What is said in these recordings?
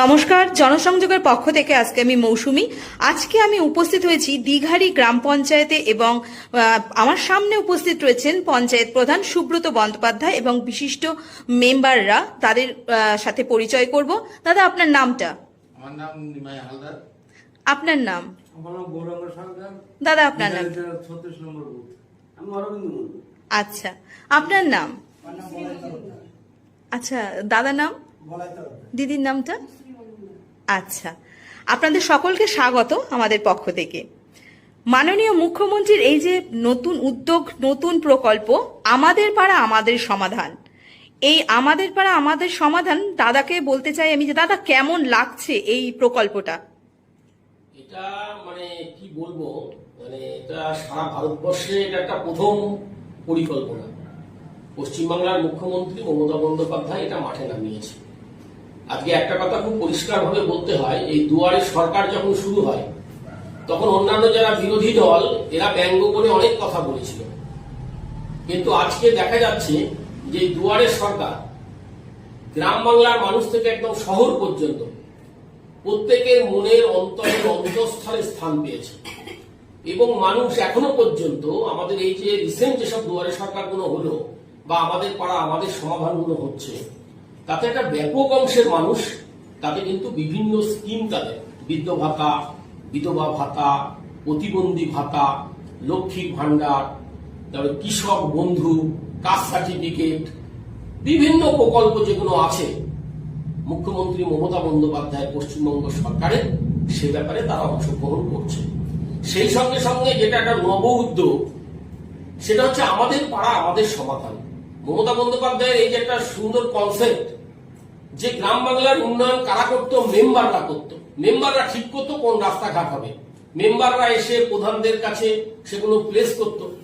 নমস্কার জনসংযোগের পক্ষ থেকে আজকে আমি মৌসুমি। আজকে আমি উপস্থিত হয়েছি দীঘারি গ্রাম পঞ্চায়েতে এবং আমার সামনে উপস্থিত রয়েছেন পঞ্চায়েত প্রধান সুব্রত বন্দ্যোপাধ্যায় এবং বিশিষ্ট মেম্বাররা। তাদের সাথে পরিচয় করব। দাদা আপনার নামটা? আমার নাম নিমাই হালদার। আপনার নাম? আমার নাম গৌরাঙ্গ সরকার। দাদা আপনার নাম? আচ্ছা আপনার নাম? আচ্ছা দাদা নাম? দিদির নামটা? আচ্ছা। আপনাদের সকলকে স্বাগত আমাদের পক্ষ থেকে। মাননীয় মুখ্যমন্ত্রীর এই যে নতুন উদ্যোগ, নতুন প্রকল্প, আমাদের পাড়া আমাদের সমাধান। এই আমাদের পাড়া আমাদের সমাধান, দাদাকে বলতে চাই আমি যে, দাদা, কেমন লাগছে এই প্রকল্পটা? এটা মানে কি বলব মানে এটা সারা ভারতবর্ষে এটা একটা প্রথম পরিকল্পনা। পশ্চিমবাংলার মুখ্যমন্ত্রী মমতা বন্দ্যোপাধ্যায় এটা মাঠে নামিয়েছে আজকে একটা কথা খুব পরিষ্কারভাবে বলতে হয়, এই দুয়ারে সরকার যখন শুরু হয়, তখন অন্যান্য যারা বিরোধী দল, এরা ব্যঙ্গ করে অনেক কথা বলেছিল। কিন্তু আজকে দেখা যাচ্ছে যে দুয়ারে সরকার গ্রাম বাংলার মানুষ থেকে একদম শহর পর্যন্ত প্রত্যেকের মনের অন্তরের অন্তঃস্থলে স্থান পেয়েছে। এবং মানুষ এখনও পর্যন্ত আমাদের এই যে রিসেন্ট যেসব দুয়ারে সরকারগুলো হলো বা আমাদের পাড়া, আমাদের সমাধানগুলো হচ্ছে তাতে একটা ব্যাপক অংশের মানুষ তাতে কিন্তু বিভিন্ন স্কিম তাদের। বৃদ্ধ ভাতা, বিধবা ভাতা, প্রতিবন্ধী ভাতা, লক্ষ্মীর ভাণ্ডার, তারপরে কৃষক বন্ধু, কাস্ট সার্টিফিকেট, বিভিন্ন প্রকল্প যেগুলো আছে, মুখ্যমন্ত্রী মমতা বন্দ্যোপাধ্যায় পশ্চিমবঙ্গ সরকারের সে ব্যাপারে তারা অংশগ্রহণ করছে। সেই সঙ্গে সঙ্গে যেটা একটা নব উদ্যোগ, সেটা হচ্ছে আমাদের পাড়া, আমাদের সমাধান। মমতা বন্দ্যোপাধ্যায়ের এই যে একটা সুন্দর কনসেপ্ট যে গ্রাম বাংলার উন্নয়ন কারা করতো? মেম্বাররা করতো। মেম্বাররা ঠিক করতো কোন রাস্তাঘাট হবে। মেম্বাররা এসে প্রধানদের কাছে সেগুলো প্লেস করতো।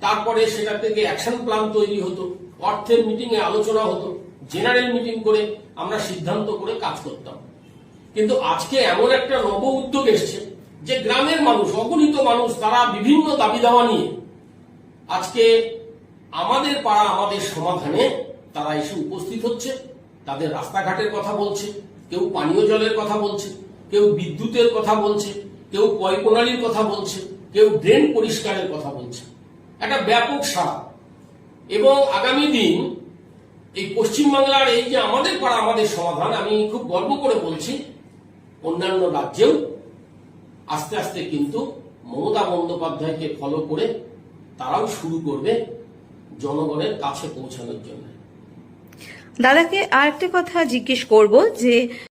তারপরে সেটা থেকে অ্যাকশন প্ল্যান তৈরি হতো। অর্থের মিটিং এ আলোচনা হতো। জেনারেল মিটিং করে আমরা সিদ্ধান্ত করে কাজ করতাম। কিন্তু আজকে এমন একটা নব উদ্যোগ এসছে যে গ্রামের মানুষ, অগণিত মানুষ, তারা বিভিন্ন দাবি দাওয়া নিয়ে আজকে আমাদের পাড়া, আমাদের সমাধানে তারা এসে উপস্থিত হচ্ছে, তাদের রাস্তাঘাটের কথা বলছে, কেউ পানীয় জলের কথা বলছে, কেউ বিদ্যুতের কথা বলছে, কেউ পয় প্রণালীর কথা বলছে, কেউ ড্রেন পরিষ্কারের কথা বলছে। একটা ব্যাপক সারা এবং আগামী দিন এই পশ্চিমবাংলার এই যে আমাদের পাড়া, আমাদের সমাধান, আমি খুব গর্ব করে বলছি, অন্যান্য রাজ্যেও আস্তে আস্তে কিন্তু মমতা বন্দ্যোপাধ্যায়কে ফলো করে তারাও শুরু করবে জনগণের কাছে পৌঁছানোর জন্য। দাদাকে আরেকটা কথা জিজ্ঞেস করব যে